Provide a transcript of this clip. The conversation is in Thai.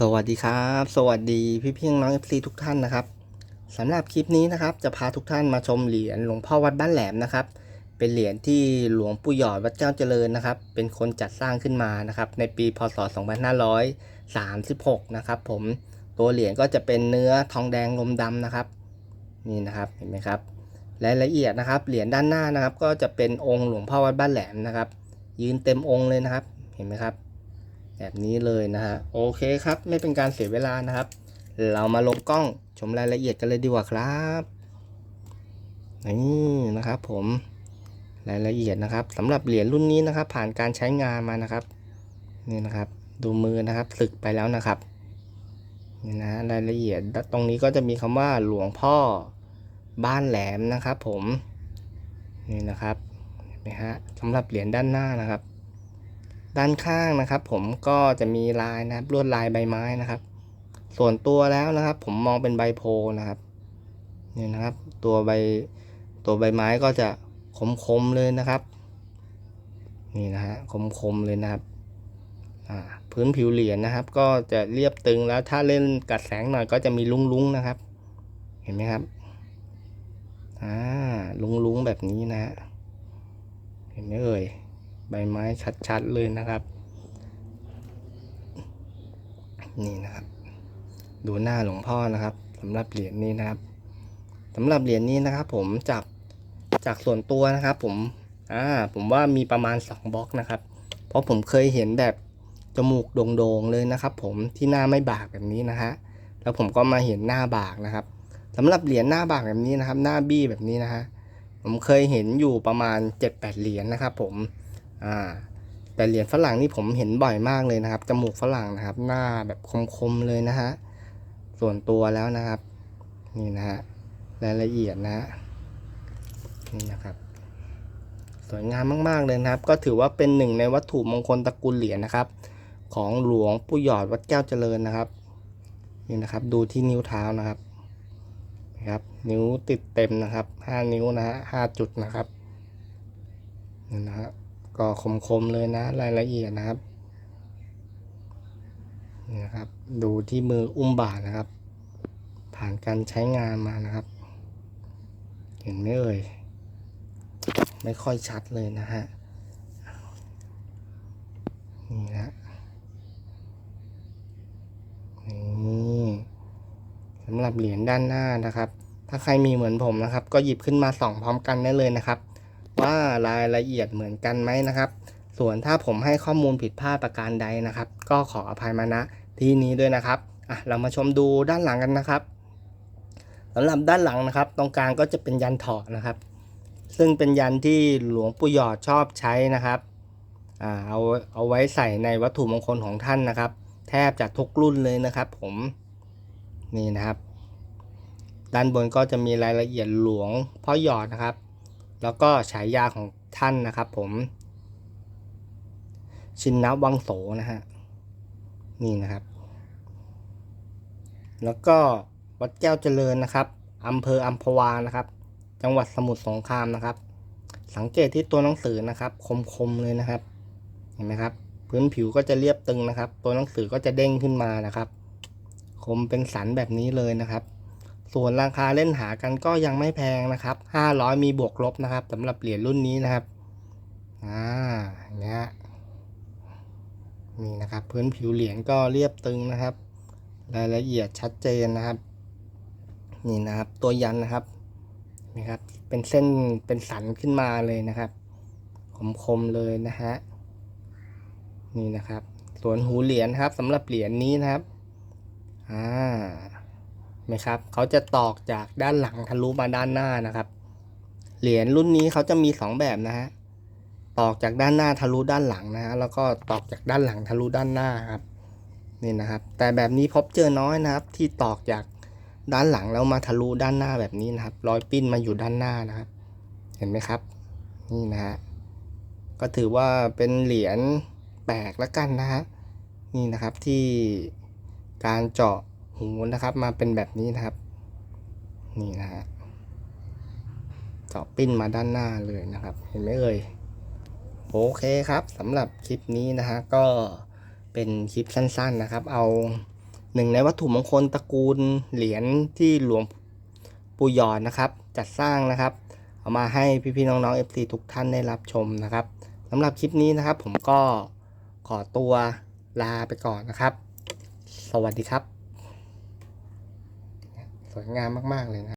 สวัสดีครับ สวัสดีพี่พี่น้องเอฟซีทุกท่านนะครับสำหรับคลิปนี้นะครับ จะพาทุกท่านมาชมเหรียญหลวงพ่อวัดบ้านแหลมนะครับ เป็นเหรียญที่หลวงปู่หยอดวัดเจ้าเจริญนะครับ เป็นคนจัดสร้างขึ้นมานะครับ ในปีพศ 2536 นะครับ ผมตัวเหรียญก็จะเป็นเนื้อทองแดงลมดำนะครับนี่นะครับเห็นไหมครับรายละเอียดนะครับ เหรียญด้านหน้านะครับ ก็จะเป็นองค์หลวงพ่อวัดบ้านแหลมนะครับ ยืนเต็มองค์เลยนะครับ เห็นไหมครับ แบบนี้เลยนะฮะโอเคครับ ไม่เป็นการเสียเวลานะครับ เรามาลงกล้องชมรายละเอียดกันเลยดีกว่าครับนี่นะครับ ผมรายละเอียดนะครับสำหรับเหรียญรุ่นนี้นะครับ ผ่านการใช้งานมานะครับนี่นะครับ ดูมือนะครับสึกไปแล้วนะครับนี่นะรายละเอียดตรงนี้ก็จะมีคำว่าหลวงพ่อบ้านแหลมนะครับ ผมนี่นะครับเห็นไหมฮะสำหรับเหรียญด้านหน้านะครับ ด้านข้างนะครับ ผมก็จะมีลายนะครับลวดลายใบไม้นะครับ ส่วนตัวแล้วนะครับ ผมมองเป็นใบโพนะครับนี่นะครับ ตัวใบตัวใบไม้ก็จะคมๆเลยนะครับ นี่นะฮะคมๆเลยนะครับพื้นผิวเหรียญนะครับ ก็จะเรียบตึงแล้วถ้าเล่นกัดแสงหน่อยก็จะมีลุ้งๆนะครับ เห็นไหมครับอ่าลุ้งๆแบบนี้นะฮะเห็นไหมเอ่ย ใบไม้ชัดๆเลยนะครับ นี่นะครับ ดูหน้าหลวงพ่อนะครับสำหรับเหรียญนี้นะครับสำหรับเหรียญนี้นะครับ ผมจากจากส่วนตัวนะครับ ผมอ่าผมว่ามีประมาณ2บล็อกนะครับ เพราะผมเคยเห็นแบบจมูกโด่งๆเลยนะครับ ผมที่หน้าไม่บากแบบนี้นะฮะแล้วผมก็มาเห็นหน้าบากนะครับสำหรับเหรียญหน้าบากแบบนี้นะครับ หน้าบี้แบบนี้นะฮะผมเคยเห็นอยู่ประมาณ 7-8 เหรียญนะครับ ผม อ่าแต่เหรียญฝรั่งนี่ผมเห็นบ่อยมากเลยนะครับ จมูกฝรั่งนะครับ หน้าแบบคมๆเลยนะฮะ ส่วนตัวแล้วนะครับ นี่นะฮะ รายละเอียดนะฮะ นี่นะครับ สวยงามมากๆเลยนะครับ ก็ถือว่าเป็นหนึ่งในวัตถุมงคลตระกูลเหรียญนะครับ ของหลวงปู่หยอดวัดแก้วเจริญนะครับ นี่นะครับ ดูที่นิ้วเท้านะครับ นะครับ นิ้วติดเต็มนะครับห้านิ้วนะฮะห้าจุดนะครับนี่นะฮะ ก็คมๆเลยนะรายละเอียดนะครับนะครับ ดูที่มืออุ้มบาทนะครับ ผ่านการใช้งานมานะครับ เห็นไหมเอ่ยไม่ค่อยชัดเลยนะฮะนี่นะนี่สำหรับเหรียญด้านหน้านะครับ ถ้าใครมีเหมือนผมนะครับ ก็หยิบขึ้นมาส่องพร้อมกันได้เลยนะครับ ว่ารายละเอียดเหมือนกันไหมนะครับ ส่วนถ้าผมให้ข้อมูลผิดพลาดประการใดนะครับ ก็ขออภัยมาณที่นี้ด้วยนะครับอะเรามาชมดูด้านหลังกันนะครับสำหรับด้านหลังนะครับ ตรงกลางก็จะเป็นยันถอดนะครับ ซึ่งเป็นยันที่หลวงปู่หยอดชอบใช้นะครับอ่าเอาเอาไว้ใส่ในวัตถุมงคลของท่านนะครับ แทบจะทุกรุ่นเลยนะครับ ผมนี่นะครับ ด้านบนก็จะมีรายละเอียดหลวงพ่อหยอดนะครับ แล้วก็ฉายาของท่านนะครับผม ชินนวังโสนะฮะ นี่นะครับ แล้วก็วัดแก้วเจริญนะครับอำเภออัมพวานะครับ จังหวัดสมุทรสงครามนะครับ สังเกตที่ตัวหนังสือนะครับ คมๆเลยนะครับ เห็นไหมครับ พื้นผิวก็จะเรียบตึงนะครับ ตัวหนังสือก็จะเด้งขึ้นมานะครับ คมเป็นสันแบบนี้เลยนะครับ ส่วนราคาเล่นหากันก็ยังไม่แพงนะครับ 500 มีบวกลบนะครับสำหรับเหรียญรุ่นนี้นะครับ อ่าเงี้ยนี่นะครับ พื้นผิวเหรียญก็เรียบตึงนะครับ รายละเอียดชัดเจนนะครับ นี่นะครับ ตัวยันนะครับนะครับ เป็นเส้นเป็นสันขึ้นมาเลยนะครับคมๆเลยนะฮะนี่นะครับ ส่วนหูเหรียญครับสำหรับเหรียญนี้นะครับ อ่า ไหมครับเขาจะตอกจากด้านหลังทะลุมาด้านหน้านะครับ เหรียญรุ่นนี้เขาจะมีสองแบบนะฮะตอกจากด้านหน้าทะลุด้านหลังนะฮะแล้วก็ตอกจากด้านหลังทะลุด้านหน้าครับนี่นะครับ แต่แบบนี้พบเจอน้อยนะครับ ที่ตอกจากด้านหลังแล้วมาทะลุด้านหน้าแบบนี้นะครับ รอยปิ้นมาอยู่ด้านหน้านะครับ เห็นไหมครับ นี่นะฮะก็ถือว่าเป็นเหรียญแปลกแล้วกันนะฮะนี่นะครับที่การเจาะ หูนะครับ มาเป็นแบบนี้นะครับ นี่นะฮะเจาะปิ้นมาด้านหน้าเลยนะครับ เห็นไหมเอ่ยโอเคครับสำหรับคลิปนี้นะฮะก็เป็นคลิปสั้นๆนะครับ เอาหนึ่งในวัตถุมงคลตระกูลเหรียญที่หลวงปู่หยอดนะครับ จัดสร้างนะครับ เอามาให้พี่ๆน้องๆ FC ทุกท่านได้รับชมนะครับสำหรับคลิปนี้นะครับ ผมก็ขอตัวลาไปก่อนนะครับ สวัสดีครับ สวยงามมาก ๆ เลยนะ